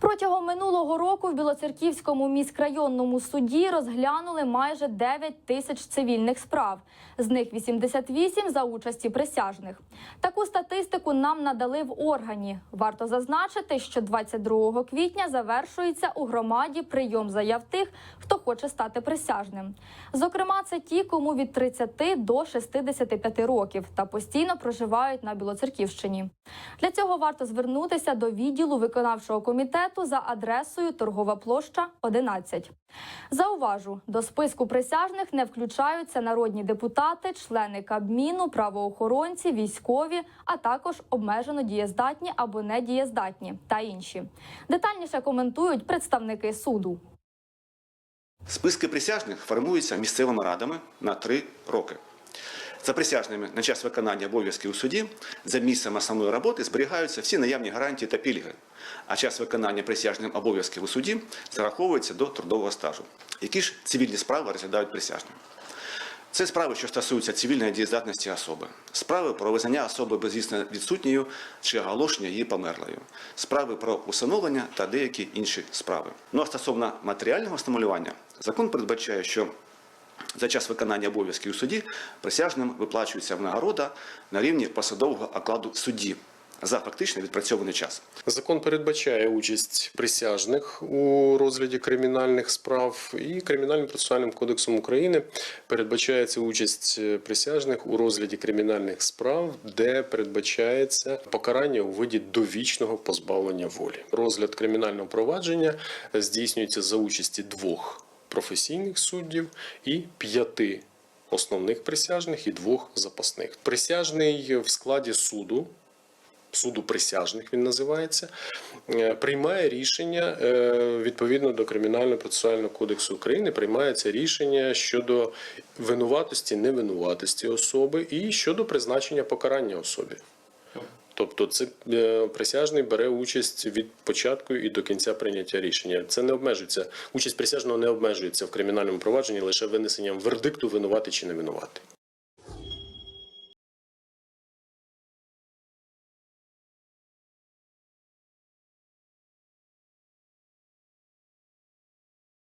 Протягом минулого року в Білоцерківському міськрайонному суді розглянули майже 9 тисяч цивільних справ. З них 88 за участі присяжних. Таку статистику нам надали в органі. Варто зазначити, що 22 квітня завершується у громаді прийом заяв тих, хто хоче стати присяжним. Зокрема, це ті, кому від 30 до 65 років та постійно проживають на Білоцерківщині. Для цього варто звернутися до відділу виконавчого комітету за адресою Торгова площа 11. Зауважу, до списку присяжних не включаються народні депутати, члени Кабміну, правоохоронці, військові, а також обмежено дієздатні або недієздатні та інші. Детальніше коментують представники суду. Списки присяжних формуються місцевими радами на три роки. За присяжними на час виконання обов'язків у суді за місцем основної роботи зберігаються всі наявні гарантії та пільги, а час виконання присяжним обов'язків у суді зараховується до трудового стажу. Які ж цивільні справи розглядають присяжним? Це справи, що стосуються цивільної дієздатності особи, справи про визнання особи безвісно відсутньою чи оголошення її померлою, справи про усиновлення та деякі інші справи. Ну а стосовно матеріального стимулювання, закон передбачає, що за час виконання обов'язків у суді присяжним виплачується нагорода на рівні посадового окладу судді за фактично відпрацьований час. Закон передбачає участь присяжних у розгляді кримінальних справ і Кримінальним процесуальним кодексом України передбачається участь присяжних у розгляді кримінальних справ, де передбачається покарання у виді довічного позбавлення волі. Розгляд кримінального провадження здійснюється за участі двох професійних суддів і п'яти основних присяжних і двох запасних. Присяжний в складі суду суду присяжних він називається, е, приймає рішення е, відповідно до Кримінального процесуального кодексу України. Приймається рішення щодо винуватості, невинуватості особи і щодо призначення покарання особі. Тобто, це е, присяжний бере участь від початку і до кінця прийняття рішення. Це не обмежується. Участь присяжного не обмежується в кримінальному провадженні лише винесенням вердикту винувати чи не винувати.